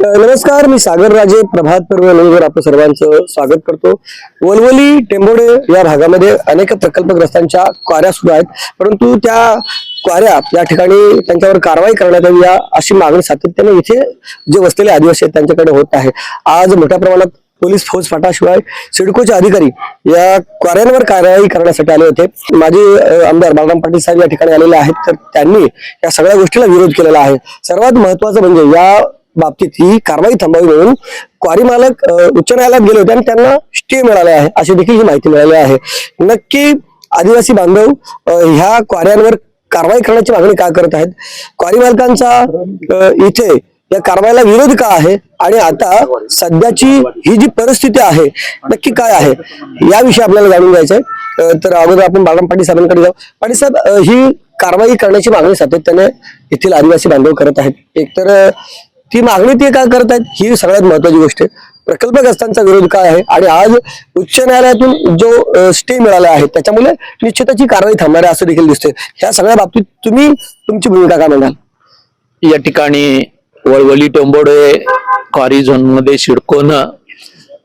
नमस्कार मी सागर राजे प्रभात पर्व आपलं सर्वांचं स्वागत करतो. वलवली टेंबोडे या भागामध्ये अनेक प्रकल्पग्रस्तांच्या कार्या सुरू आहेत. परंतु त्या क्वाऱ्या या ठिकाणी त्यांच्यावर कारवाई करण्यात यावी या अशी मागणी सातत्याने इथे जे वसलेले आदिवासी आहेत त्यांच्याकडे होत आहे. आज मोठ्या प्रमाणात पोलीस फौज फाटाशिवाय सिडकोचे अधिकारी या क्वार्यांवर कारवाई करण्यासाठी आले होते. माजी आमदार बालराम पाटील साहेब या ठिकाणी आलेले आहेत. तर त्यांनी या सगळ्या गोष्टीला विरोध केलेला आहे. सर्वात महत्वाचं म्हणजे या बाबतीत ही कारवाई थांबावी म्हणून क्वारी मालक उच्च न्यायालयात गेले होते आणि त्यांना स्टे मिळाले आहे. अशी देखील ही माहिती मिळाली आहे. नक्की आदिवासी बांधव ह्या क्वाऱ्यांवर कारवाई करण्याची मागणी का करत आहेत? क्वारी मालकांचा इथे या कारवाईला विरोध का आहे? आणि आता सध्याची ही जी परिस्थिती आहे नक्की काय आहे? याविषयी आपल्याला जाणून घ्यायचं आहे. तर अगोदर आपण बाळराम पाटील साहेबांकडे जाऊ. पाटील साहेब ही कारवाई करण्याची मागणी सातत्याने येथील आदिवासी बांधव करत आहेत. एकतर ती मागणी ते का करत आहेत? ही सगळ्यात महत्वाची गोष्ट आहे. प्रकल्पग्रस्तांचा विरोध काय आहे? आणि आज उच्च न्यायालयातून जो स्टे मिळाला आहे त्याच्यामुळे निश्चितच ही कारवाई थांबणार आहे असं देखील दिसतंय. ह्या सगळ्या बाबतीत तुम्ही तुमची भूमिका काय म्हणाल या ठिकाणी वळवली टोंबोडे क्वारी झोनमध्ये शिडकोनं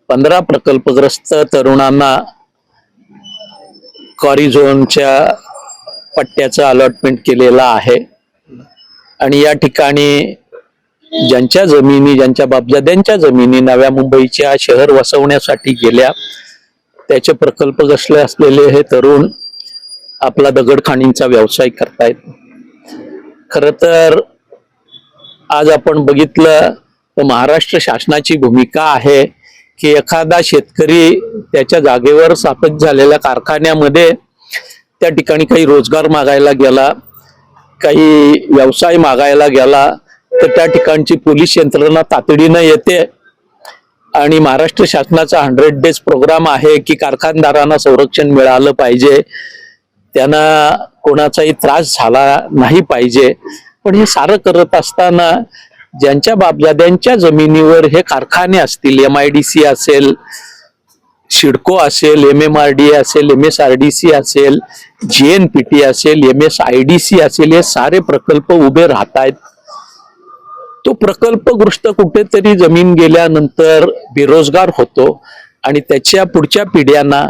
पंधरा प्रकल्पग्रस्त तरुणांना क्वारी झोनच्या पट्ट्याचं अलॉटमेंट केलेला आहे. आणि या ठिकाणी ज्यांच्या जमिनी ज्यांच्या बापजाद्यांच्या जमिनी नव्या मुंबईच्या शहर वसवण्यासाठी गेल्या त्याचे प्रकल्पग्रस्त असलेले हे तरुण आपला दगडखाणींचा व्यवसाय करतायत. खर तर आज आपण बघितलं तर महाराष्ट्र शासनाची भूमिका आहे की एखादा शेतकरी त्याच्या जागेवर स्थापित झालेल्या कारखान्यामध्ये त्या ठिकाणी काही रोजगार मागायला गेला काही व्यवसाय मागायला गेला तर त्या ठिकाणची पोलीस यंत्रणा तातडीनं येते. आणि महाराष्ट्र शासनाचा हंड्रेड डेज प्रोग्राम आहे की कारखानदारांना संरक्षण मिळालं पाहिजे. त्यांना कोणाचाही त्रास झाला नाही पाहिजे. पण हे सारं करत असताना ज्यांच्या बाबजाद्यांच्या जमिनीवर हे कारखाने असतील एम आय डी सी असेल शिडको असेल एम एम आर डी असेल M S R D C असेल जी एन पी टी असेल M S I D C असेल हे सारे प्रकल्प उभे राहत आहेत तो प्रकल्पग्रस्त कुठेतरी जमीन गेल्यानंतर बेरोजगार होतो आणि त्याच्या पुढच्या पिढ्यांना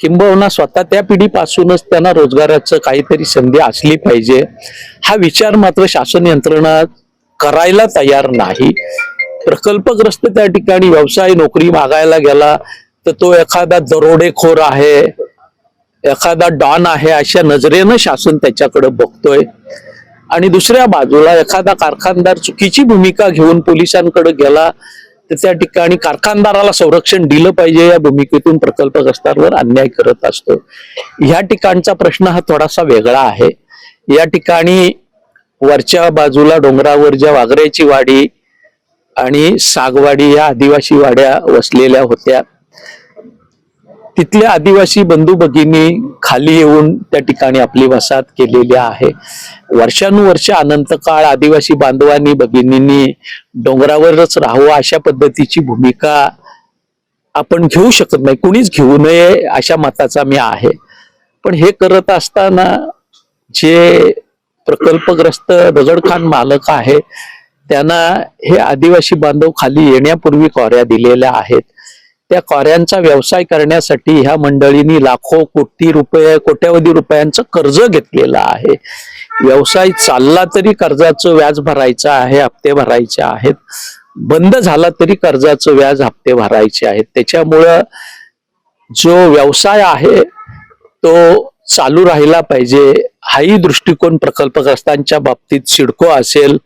किंबहुना स्वतः त्या पिढीपासूनच त्यांना रोजगाराचं काहीतरी संधी असली पाहिजे. हा विचार मात्र शासन यंत्रणा करायला तयार नाही. प्रकल्पग्रस्त त्या ठिकाणी व्यवसाय नोकरी मागायला गेला तर तो एखादा दरोडेखोर आहे एखादा डॉन आहे अशा नजरेनं शासन त्याच्याकडे बघतोय. आणि दुसऱ्या बाजूला एखादा कारखानदार चुकीची भूमिका घेऊन पोलिसांकडे गेला तर त्या ठिकाणी कारखानदाराला संरक्षण दिलं पाहिजे या भूमिकेतून प्रकल्पग्रस्तांवर अन्याय करत असतो. ह्या ठिकाणचा प्रश्न हा थोडासा वेगळा आहे. या ठिकाणी वरच्या बाजूला डोंगरावर ज्या वाघऱ्याची वाडी आणि सागवाडी या आदिवासी वाड्या वसलेल्या होत्या. तिथल्या आदिवासी बंधू भगिनी खाली येऊन त्या ठिकाणी आपली वसाहत केलेली आहे. वर्षानुवर्ष अनंत काळ आदिवासी बांधवांनी भगिनींनी डोंगरावरच राहावं अशा पद्धतीची भूमिका आपण घेऊ शकत नाही. कुणीच घेऊ नये अशा मताचा मी आहे. पण हे करत असताना जे प्रकल्पग्रस्त दगडखान मालक आहे त्यांना हे आदिवासी बांधव खाली येण्यापूर्वी कॉऱ्या दिलेल्या आहेत. त्या कॉऱ्यांचा व्यवसाय करण्यासाठी ह्या मंडळींनी लाखो कोटी रुपये कोट्यावधी रुपयांचं कर्ज घेतलेलं आहे. व्यवसाय चालला तरी कर्जाचं व्याज भरायचं आहे हप्ते भरायचे आहेत. बंद झाला तरी कर्जाचं व्याज हप्ते भरायचे आहेत. त्याच्यामुळं जो व्यवसाय आहे तो चालू राहिला पाहिजे. हाही दृष्टिकोन प्रकल्पग्रस्तांच्या बाबतीत सिडको असेल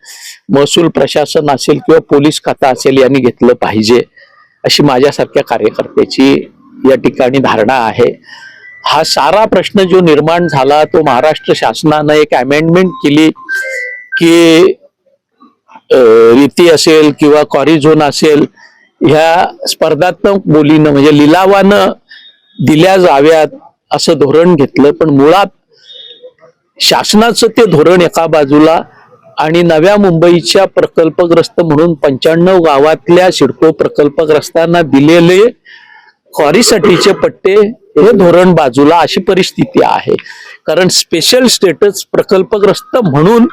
महसूल प्रशासन असेल किंवा पोलीस खाता असेल यांनी घेतलं पाहिजे. अशी माझ्यासारख्या कार्यकर्त्याची या ठिकाणी धारणा आहे. हा सारा प्रश्न जो निर्माण झाला तो महाराष्ट्र शासनानं एक अमेंडमेंट केली की रीती असेल किंवा कॉरिझोन असेल ह्या स्पर्धात्मक बोलीनं म्हणजे लिलावानं दिल्या जाव्यात असं धोरण घेतलं. पण मुळात शासनाचं ते धोरण एका बाजूला आणि नव्या मुंबईच्या प्रकल्पग्रस्त म्हणून पंच्याण्णव गावातल्या सिडको प्रकल्पग्रस्तांना दिलेले क्वारीसाठीचे पट्टे हे धोरण बाजूला अशी परिस्थिती आहे. कारण स्पेशल स्टेटस प्रकल्पग्रस्त म्हणून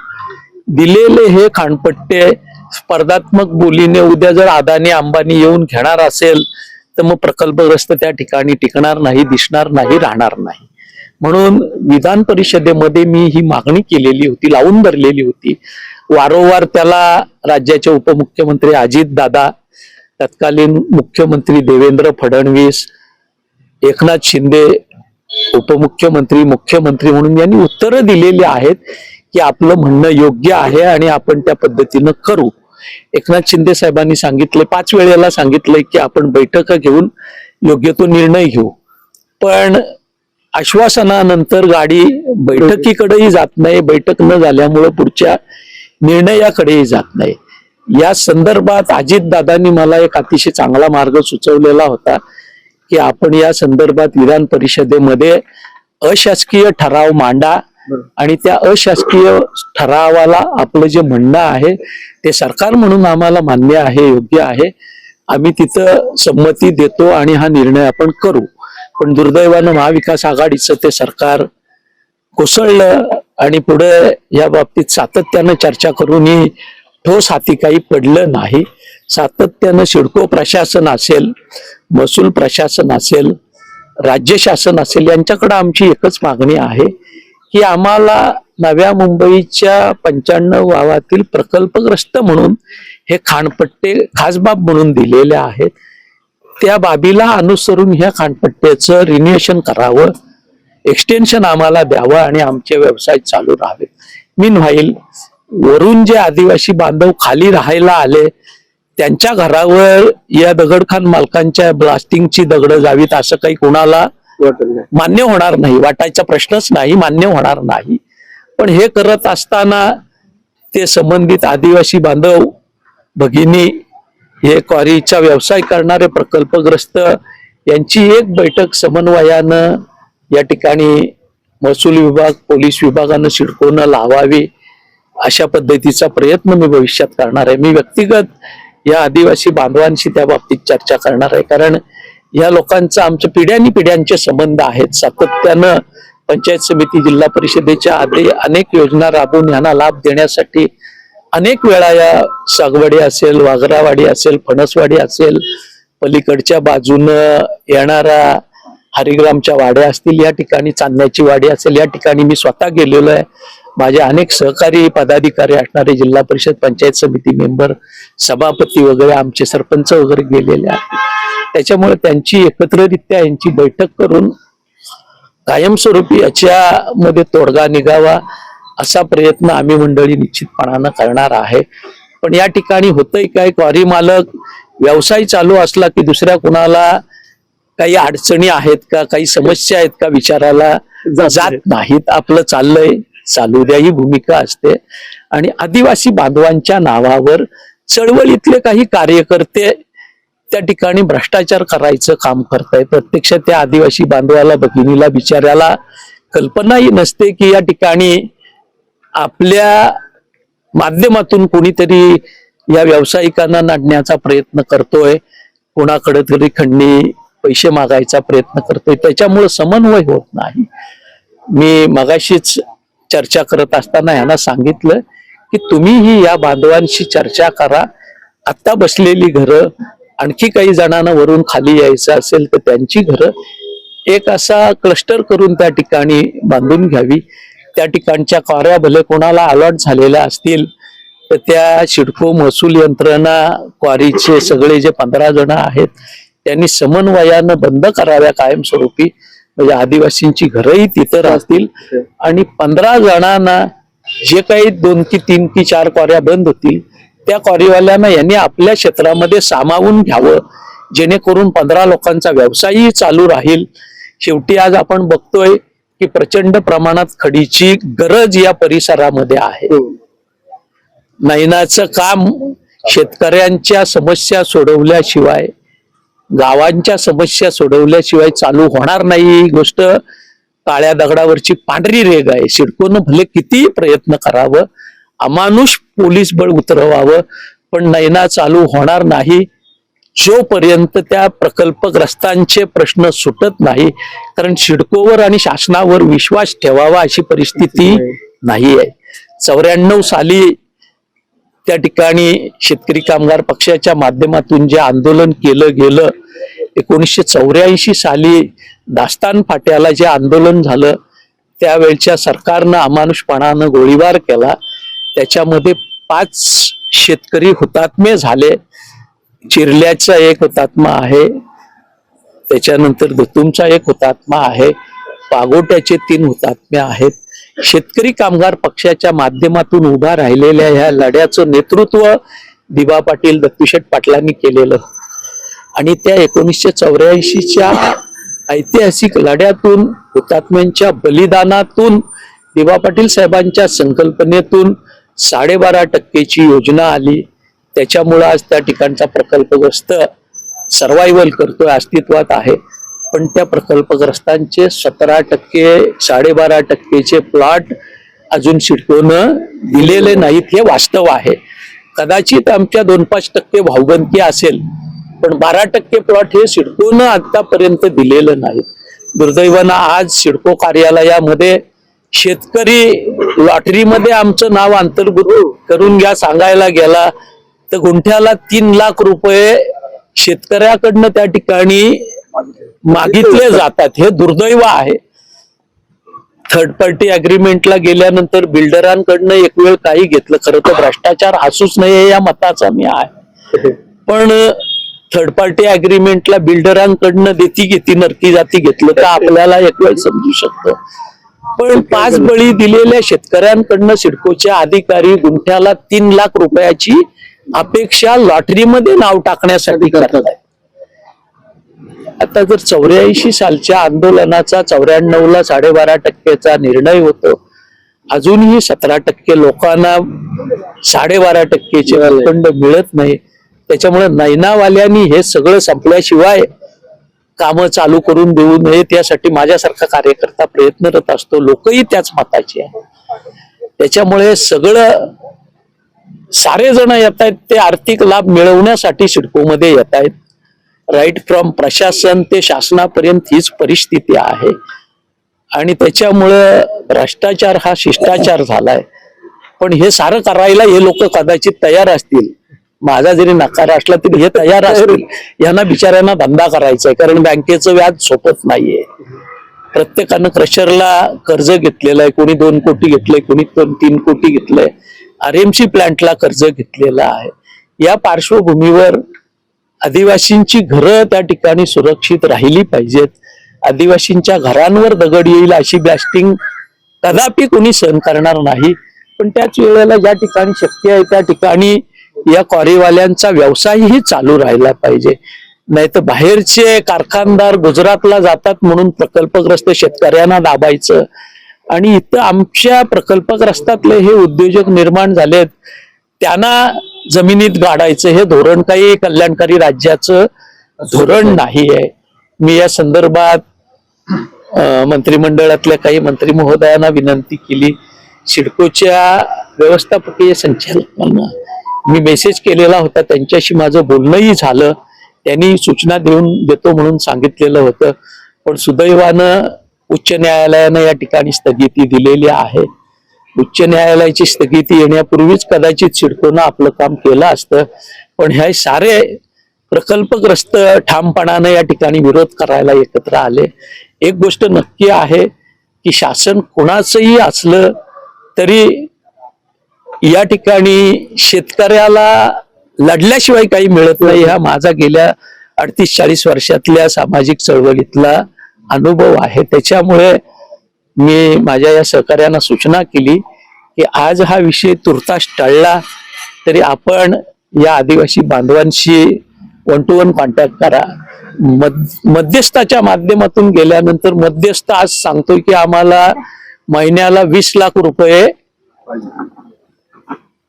दिलेले हे खाणपट्टे स्पर्धात्मक बोलीने उद्या जर अदानी अंबानी येऊन घेणार असेल तर मग प्रकल्पग्रस्त त्या ठिकाणी टिकणार नाही दिसणार नाही राहणार नाही. म्हणून विधान परिषदेमध्ये मी ही मागणी केलेली होती लावून धरलेली होती. वारंवार त्याला राज्याचे उपमुख्यमंत्री अजित दादा तत्कालीन मुख्यमंत्री देवेंद्र फडणवीस एकनाथ शिंदे उपमुख्यमंत्री मुख्यमंत्री म्हणून यांनी उत्तरं दिलेली आहेत की आपलं म्हणणं योग्य आहे आणि आपण त्या पद्धतीनं करू. एकनाथ शिंदे साहेबांनी सांगितले पाच वेळेला सांगितलंय की आपण बैठक घेऊन योग्य तो निर्णय घेऊ. पण आश्वासनानंतर गाडी बैठकीकडेही जात नाही बैठक न झाल्यामुळं पुढच्या निर्णयाकडेही जात नाही. या संदर्भात अजित दादांनी मला एक अतिशय चांगला मार्ग सुचवलेला होता की आपण या संदर्भात विधान परिषदेमध्ये अशासकीय ठराव मांडा आणि त्या अशासकीय ठरावाला आपलं जे म्हणणं आहे ते सरकार म्हणून आम्हाला मान्य आहे योग्य आहे. आम्ही तिथं संमती देतो आणि हा निर्णय आपण करू. पण दुर्दैवानं महाविकास आघाडीचं ते सरकार कोसळलं आणि पुढे या बाबतीत सातत्यानं चर्चा करूनही ठोस हाती काही पडलं नाही. सातत्यानं सिडको प्रशासन असेल महसूल प्रशासन असेल राज्य शासन असेल यांच्याकडे आमची एकच मागणी आहे की आम्हाला नव्या मुंबईच्या पंच्याण्णव गावातील प्रकल्पग्रस्त म्हणून हे खाणपट्टे खासबाब म्हणून दिलेले आहेत. त्या बाबीला अनुसरून ह्या खाणपट्ट्याचं रिन्युएशन करावं एक्सटेन्शन आम्हाला द्यावं आणि आमचे व्यवसाय चालू राहावे. मीन व्हाईल वरून जे आदिवासी बांधव खाली राहायला आले त्यांच्या घरावर या दगडखान मालकांच्या ब्लास्टिंगची दगडं जावीत असं काही कोणाला मान्य होणार नाही वाटायचा प्रश्नच नाही मान्य होणार नाही. पण हे करत असताना ते संबंधित आदिवासी बांधव भगिनी हे क्वारीचा व्यवसाय करणारे प्रकल्पग्रस्त यांची एक बैठक समन्वयानं या ठिकाणी महसूल विभाग पोलीस विभागानं शिडकोनं लावावी अशा पद्धतीचा प्रयत्न मी भविष्यात करणार आहे. मी व्यक्तिगत या आदिवासी बांधवांशी त्या बाबतीत चर्चा करणार आहे. कारण या लोकांचा आमच्या पिढ्यानी पिढ्यांचे संबंध आहेत. सातत्यानं पंचायत समिती जिल्हा परिषदेच्या आधी अनेक योजना राबवून यांना लाभ देण्यासाठी अनेक वेळा या सागवाडी असेल वाघरावाडी असेल फणसवाडी असेल पलीकडच्या बाजूनं येणारा हरिग्रामच्या वाड्या असतील या ठिकाणी चांदण्याची वाडी असेल या ठिकाणी मी स्वतः गेलेलो आहे. माझे अनेक सहकारी पदाधिकारी असणारे जिल्हा परिषद पंचायत समिती मेंबर सभापती वगैरे आमचे सरपंच वगैरे गेलेले आहेत. त्याच्यामुळे त्यांची एकत्ररित्या यांची बैठक करून कायमस्वरूपी याच्यामध्ये तोडगा निघावा. असा प्रयत्न आम्ही मंडळी निश्चितपणानं करणार आहे. पण या ठिकाणी होतंय काय? क्वारी मालक व्यवसाय चालू असला की दुसऱ्या कुणाला काही अडचणी आहेत का? काही समस्या आहेत का? विचारायला जात नाहीत. आपलं चाललंय. चालू द्या ही भूमिका असते. आणि आदिवासी बांधवांच्या नावावर चळवळीतले काही कार्यकर्ते त्या ठिकाणी भ्रष्टाचार करायचं काम करताय प्रत्यक्षात त्या आदिवासी बांधवाला भगिनीला बिचाऱ्याला कल्पनाही नसते की या ठिकाणी आपल्या माध्यमातून कोणीतरी या व्यावसायिकांना नाडण्याचा प्रयत्न करतोय कोणाकडे तरी खंडणी पैसे मागायचा प्रयत्न करतोय त्याच्यामुळे समन्वय होत नाही. मी मगाशीच चर्चा करत असताना यांना सांगितलं की तुम्हीही या बांधवांशी चर्चा करा. आत्ता बसलेली घरं आणखी काही जणांना वरून खाली यायचं असेल तर त्यांची घरं एक असा क्लस्टर करून त्या ठिकाणी बांधून घ्यावी. त्या ठिकाणच्या कार्या भले कोणाला अलॉट झालेल्या असतील तर त्या शिडको महसूल यंत्रणा क्वारीचे सगळे जे पंधरा जण आहेत त्यांनी समन्वयानं बंद कराव्या कायमस्वरूपी. म्हणजे आदिवासींची घरही तिथं राहतील. आणि पंधरा जणांना जे काही दोन की तीन की चार क्वाऱ्या बंद होतील त्या क्वारीवाल्यांना यांनी आपल्या क्षेत्रामध्ये सामावून घ्यावं. जेणेकरून पंधरा लोकांचा व्यवसायही चालू राहील. शेवटी आज आपण बघतोय की प्रचंड प्रमाणात खडीची गरज या परिसरामध्ये आहे. नयनाचं काम शेतकऱ्यांच्या समस्या सोडवल्याशिवाय गावांच्या समस्या सोडवल्याशिवाय चालू होणार नाही ही गोष्ट. काळ्या दगडावरची पांढरी रेग आहे. सिडकोनं भले किती प्रयत्न करावं अमानुष पोलीस बळ उतरवावं पण नैना चालू होणार नाही. जोपर्यंत त्या प्रकल्पग्रस्तांचे प्रश्न सुटत नाही कारण सिडकोवर आणि शासनावर विश्वास ठेवावा अशी परिस्थिती नाही आहे चौऱ्याण्णव साली त्या ठिकाणी शेतकरी कामगार पक्षाच्या माध्यमातून जे आंदोलन केलं गेलं एकोणीसशे चौऱ्याऐंशी साली दास्तान फाट्याला जे आंदोलन झालं त्यावेळच्या सरकारनं अमानुषपणानं गोळीबार केला. त्याच्यामध्ये पाच शेतकरी हुतात्मे झाले. चिरल्याचा एक हुतात्मा आहे त्याच्यानंतर धुतुमचा एक हुतात्मा आहे पागोट्याचे तीन हुतात्मे आहेत. शेतकरी कामगार पक्षाच्या माध्यमातून उभा राहिलेल्या ह्या लढ्याचं नेतृत्व दिबा पाटील दत्तूशेठ पाटलांनी केलेलं. आणि त्या एकोणीसशे चौऱ्याऐंशीच्या ऐतिहासिक लढ्यातून हुतात्म्यांच्या बलिदानातून दिबा पाटील साहेबांच्या संकल्पनेतून साडेबारा टक्केची योजना आली. त्याच्यामुळं आज त्या ठिकाणचा प्रकल्पग्रस्त सर्वायवल करतोय अस्तित्वात आहे. पण त्या प्रकल्पग्रस्तांचे सतरा टक्के साडेबारा टक्केचे प्लॉट अजून सिडकोनं दिलेले नाहीत हे वास्तव आहे. कदाचित आमच्या दोन पाच टक्के भावगंती असेल पण बारा टक्के प्लॉट हे सिडकोनं आतापर्यंत दिलेलं नाही दुर्दैवानं आज सिडको कार्यालयामध्ये शेतकरी लॉटरीमध्ये आमचं नाव अंतर्भूत करून घ्या सांगायला गेला तर गुंठ्याला तीन लाख रुपये शेतकऱ्याकडनं त्या ठिकाणी मागितले जातात. हे दुर्दैव आहे. थर्ड पार्टी अग्रीमेंटला गेल्यानंतर बिल्डरांकडनं एक वेळ काही घेतलं. खरं तर भ्रष्टाचार असूच नाही या मताचा मी आहे. पण थर्ड पार्टी अग्रीमेंटला बिल्डरांकडनं देती घेती नरती जाती घेतलं तर आपल्याला एक वेळ समजू शकतं. पण पाच बळी दिलेल्या शेतकऱ्यांकडनं सिडकोच्या अधिकारी गुंठ्याला तीन लाख रुपयाची अपेक्षा लॉटरीमध्ये नाव टाकण्यासाठी करतात. आता जर चौऱ्याऐंशी सालच्या आंदोलनाचा चौऱ्याण्णव ला साडेबारा टक्केचा निर्णय होतो अजूनही सतरा टक्के लोकांना साडेबारा टक्केचे भूखंड मिळत नाही. त्याच्यामुळे नैनावाल्यांनी हे सगळं संपल्याशिवाय कामं चालू करून देऊ नये त्यासाठी माझ्यासारखा कार्यकर्ता प्रयत्नरत असतो. लोकही त्याच मताचे आहे त्याच्यामुळे सगळं सारे जण येत आहेत ते आर्थिक लाभ मिळवण्यासाठी सिडकोमध्ये येत आहेत. राईट फ्रॉम प्रशासन ते शासनापर्यंत हीच परिस्थिती आहे. आणि त्याच्यामुळं भ्रष्टाचार हा शिष्टाचार झालाय. पण हे सारं करायला हे लोक कदाचित तयार असतील. माझा जरी नकार असला तरी हे तयार असतील. यांना बिचाऱ्यांना धंदा करायचा आहे कारण बँकेचं व्याज सोपत नाहीये. प्रत्येकानं क्रशरला कर्ज घेतलेलं आहे कोणी दोन कोटी घेतलंय कोणी तीन कोटी घेतलंय. आरएमसी प्लांटला कर्ज घेतलेलं आहे. या पार्श्वभूमीवर आदिवासींची घरं त्या ठिकाणी सुरक्षित राहिली पाहिजेत. आदिवासींच्या घरांवर दगड येईल अशी ब्लास्टिंग कदापि कोणी सहन करणार नाही. पण त्याच वेळेला ज्या ठिकाणी शक्य आहे त्या ठिकाणी या क्वारीवाल्यांचा व्यवसायही चालू राहिला पाहिजे. नाही तर बाहेरचे कारखानदार गुजरातला जातात म्हणून प्रकल्पग्रस्त शेतकऱ्यांना दाबायचं. आणि इथं आमच्या प्रकल्पग्रस्तातले हे उद्योजक निर्माण झालेत त्यांना जमिनीत गाडायचं हे धोरण काही कल्याणकारी राज्याचं धोरण नाही आहे मी या संदर्भात मंत्रिमंडळातल्या काही मंत्री महोदयांना विनंती केली. सिडकोच्या व्यवस्थापकीय संचालकांना मी मेसेज केलेला होता. त्यांच्याशी माझं बोलणंही झालं. त्यांनी सूचना देऊन देतो म्हणून सांगितलेलं होतं. पण सुदैवानं उच्च न्यायालयानं या ठिकाणी स्थगिती दिलेली आहे. उच्च न्यायालयाची स्थगिती येण्यापूर्वीच कदाचित सिडकोनं आपलं काम केलं असतं. पण हे सारे प्रकल्पग्रस्त ठामपणानं या ठिकाणी विरोध करायला एकत्र आले. एक गोष्ट नक्की आहे की शासन कोणाचंही असलं तरी या ठिकाणी शेतकऱ्याला लढल्याशिवाय काही मिळत नाही. हा माझा गेल्या अडतीस चाळीस वर्षातल्या सामाजिक चळवळीतला अनुभव आहे. त्याच्यामुळे मी माझ्या या सहकार्यांना सूचना केली की आज हा विषय तुर्तास टळला तरी आपण या आदिवासी बांधवांशी वन टू वन कॉन्टॅक्ट करा. मध- मध्यस्थाच्या माध्यमातून गेल्यानंतर मध्यस्थ आज सांगतोय की आम्हाला महिन्याला वीस लाख रुपये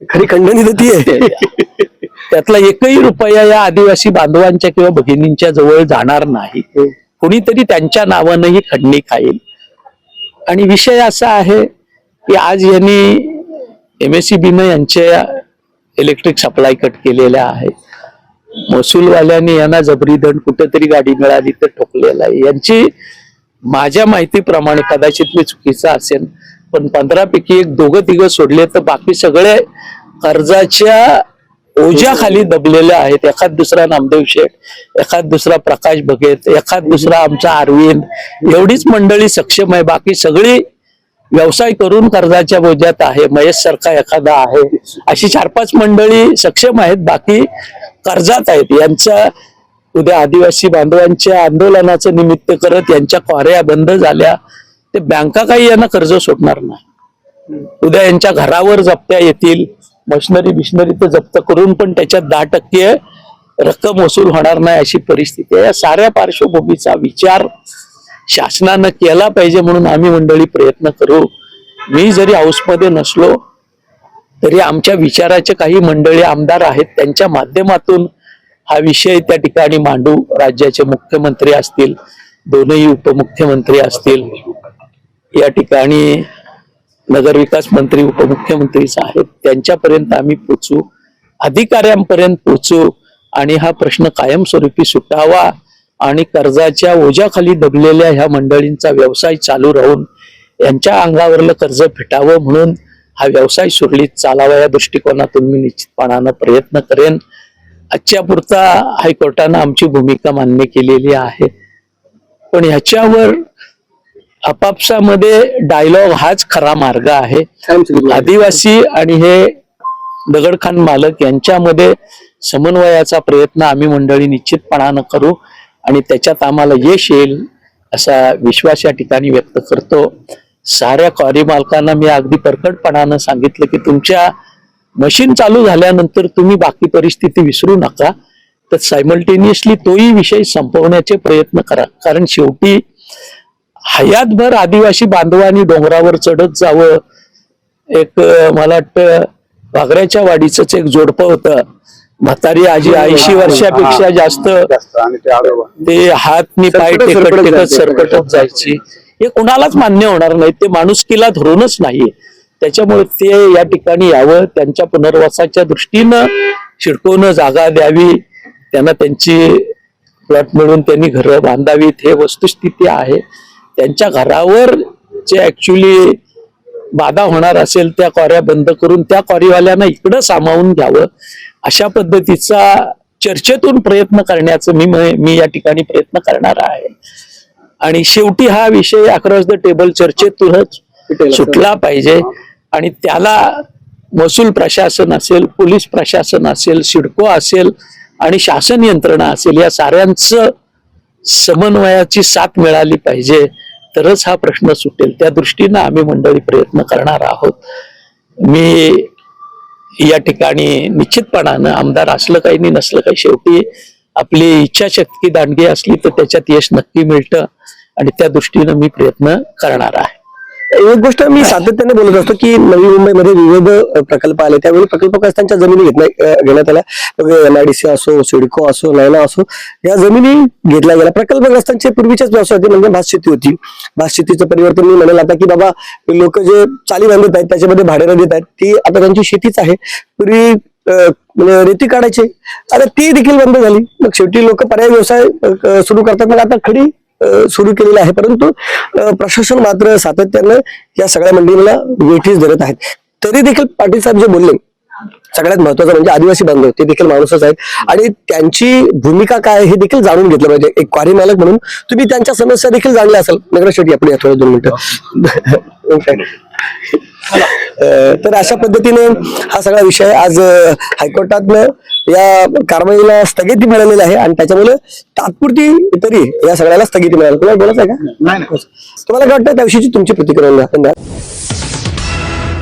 खरी खंडणी आहे. त्यातला एकही रुपया या आदिवासी बांधवांच्या किंवा भगिनींच्या जवळ जाणार नाही. कुणीतरी त्यांच्या नावानं ही खंडणी खाईल. आणि विषय असा आहे की आज यांनी एम एस सी बीनं यांच्या इलेक्ट्रिक सप्लाय कट केलेल्या आहेत. महसूलवाल्याने यांना जबरी दंड कुठेतरी गाडी मिळाली तर ठोकलेला आहे. यांची माझ्या माहितीप्रमाणे कदाचित मी चुकीचा असेल पण पंधरापैकी एक दोघं तिघं सोडले तर बाकी सगळे कर्जाच्या ओझ्याखाली दबलेले आहेत. एखाद दुसरा नामदेव शेठ एखाद दुसरा प्रकाश बघेत एखाद दुसरा आमचा अरविंद एवढीच मंडळी सक्षम आहे. बाकी सगळी व्यवसाय करून कर्जाच्या बोजात आहे. महेश सारखा एखादा आहे. अशी चार पाच मंडळी सक्षम आहेत. बाकी कर्जात आहेत. यांचा उद्या आदिवासी बांधवांच्या आंदोलनाचं निमित्त करत यांच्या क्वाऱ्या बंद झाल्या ते बँका काही यांना कर्ज सोडणार नाही. उद्या यांच्या घरावर जप्त्या येतील. मशिनरी बिशनरी तर जप्त करून पण त्याच्यात दहा टक्के रक्कम वसूल होणार नाही अशी परिस्थिती आहे. या साऱ्या पार्श्वभूमीचा विचार शासनानं केला पाहिजे म्हणून आम्ही मंडळी प्रयत्न करू. मी जरी हाऊसमध्ये नसलो तरी आमच्या विचाराचे काही मंडळी आमदार आहेत त्यांच्या माध्यमातून हा विषय त्या ठिकाणी मांडू. राज्याचे मुख्यमंत्री असतील दोनही उपमुख्यमंत्री असतील. या ठिकाणी नगरविकास मंत्री उपमुख्यमंत्रीच आहेत. त्यांच्यापर्यंत आम्ही पोचू. अधिकाऱ्यांपर्यंत पोचू आणि हा प्रश्न कायमस्वरूपी सुटावा आणि कर्जाच्या ओझ्याखाली दबलेल्या ह्या मंडळींचा व्यवसाय चालू राहून यांच्या अंगावरलं कर्ज फिटावं म्हणून हा व्यवसाय सुरळीत चालावा या दृष्टिकोनातून मी निश्चितपणानं प्रयत्न करेन. आजच्या पुरता हायकोर्टानं आमची भूमिका मान्य केलेली आहे. पण ह्याच्यावर आपापसामध्ये डायलॉग हाच खरा मार्ग आहे. आदिवासी आणि हे दगडखान मालक यांच्यामध्ये समन्वयाचा प्रयत्न आम्ही मंडळी निश्चितपणानं करू आणि त्याच्यात आम्हाला यश येईल असा विश्वास या ठिकाणी व्यक्त करतो. साऱ्या क्वारी मालकांना मी अगदी परकटपणानं सांगितलं की तुमच्या मशीन चालू झाल्यानंतर तुम्ही बाकी परिस्थिती विसरू नका तर सायमल्टेनियसली तोही विषय संपवण्याचे प्रयत्न करा. कारण शेवटी हयातभर आदिवासी बांधवांनी डोंगरावर चढत जावं. एक मला वाटतं वाघऱ्याच्या वाडीच एक जोडपं होतं. म्हातारी आजी ऐंशी वर्षापेक्षा जास्त ते आडोबा. ते हातनी पाय टेकत टेकत जायचे. सरपटत जायची. हे कोणालाच मान्य होणार नाही. ते माणुसकीला धरूनच नाहीये. त्याच्यामुळे ते या ठिकाणी यावं. त्यांच्या पुनर्वासाच्या दृष्टीनं शिडकोनं जागा द्यावी. त्यांना त्यांची प्लॉट मिळून त्यांनी घरं बांधावीत. हे वस्तुस्थिती आहे. त्यांच्या घरावर जे ऍक्च्युली बाधा होणार असेल त्या क्वाऱ्या बंद करून त्या क्वारीवाल्यांना इकडं सामावून घ्यावं अशा पद्धतीचा चर्चेतून प्रयत्न करण्याचं मी मी या ठिकाणी प्रयत्न करणार आहे. आणि शेवटी हा विषय अक्रॉस द टेबल चर्चेतूनच सुटला पाहिजे. आणि त्याला महसूल प्रशासन असेल पोलीस प्रशासन असेल सिडको असेल आणि शासन यंत्रणा असेल या साऱ्यांचं समन्वयाची साथ मिळाली पाहिजे. तरच हा प्रश्न सुटेल. त्या दृष्टीनं आम्ही मंडळी प्रयत्न करणार आहोत. मी या ठिकाणी निश्चितपणानं आमदार असलं काही नाही नसलं काही शेवटी आपली इच्छाशक्ती दांडगी असली तर त्याच्यात यश नक्की मिळतं आणि त्या दृष्टीनं मी प्रयत्न करणार आहे. एक गोष्ट मी सातत्याने बोलत असतो की नवी मुंबईमध्ये विविध प्रकल्प आले. त्यावेळी प्रकल्पग्रस्तांच्या जमिनी घेतल्या घेण्यात आल्या? एमआयडीसी असो सिडको असो नैना असो या जमिनी घेतल्या गेल्या. प्रकल्पग्रस्तांचे पूर्वीचेच व्यवसाय होते म्हणजे भात शेती होती. भात शेतीचं परिवर्तन मी म्हणेल आता की बाबा लोक जे चाली बांधत आहेत त्याच्यामध्ये भाडेनं देत आहेत ती आता त्यांची शेतीच आहे. पूर्वी म्हणजे रेती काढायचे. आता ती देखील बंद झाली. मग शेवटी लोक पर्याय व्यवसाय सुरू करतात. मग आता खडी सुरू केलेलं आहे. परंतु प्रशासन मात्र सातत्यानं या सगळ्या मंडळींना वेठीस धरत आहेत. तरी देखील पाटील साहेब जे बोलले सगळ्यात महत्वाचं म्हणजे आदिवासी बांधव ते देखील माणूसच आहेत. आणि त्यांची भूमिका काय हे देखील जाणून घेतलं पाहिजे. एक क्वारी मालक म्हणून तुम्ही त्यांच्या समस्या देखील जाणल्या असाल. नगर शेट्टी आपण या थोडं दोन मिनिटं. तर अशा पद्धतीने हा सगळा विषय आज अ, हायकोर्टातनं या कारवाईला स्थगिती मिळालेली आहे आणि त्याच्यामुळे तात्पुरती तरी या सगळ्याला स्थगिती मिळाली. तुम्हाला बोलायचं आहे का तुम्हाला काय वाटतं? त्याविषयीची तुमची प्रतिक्रिया.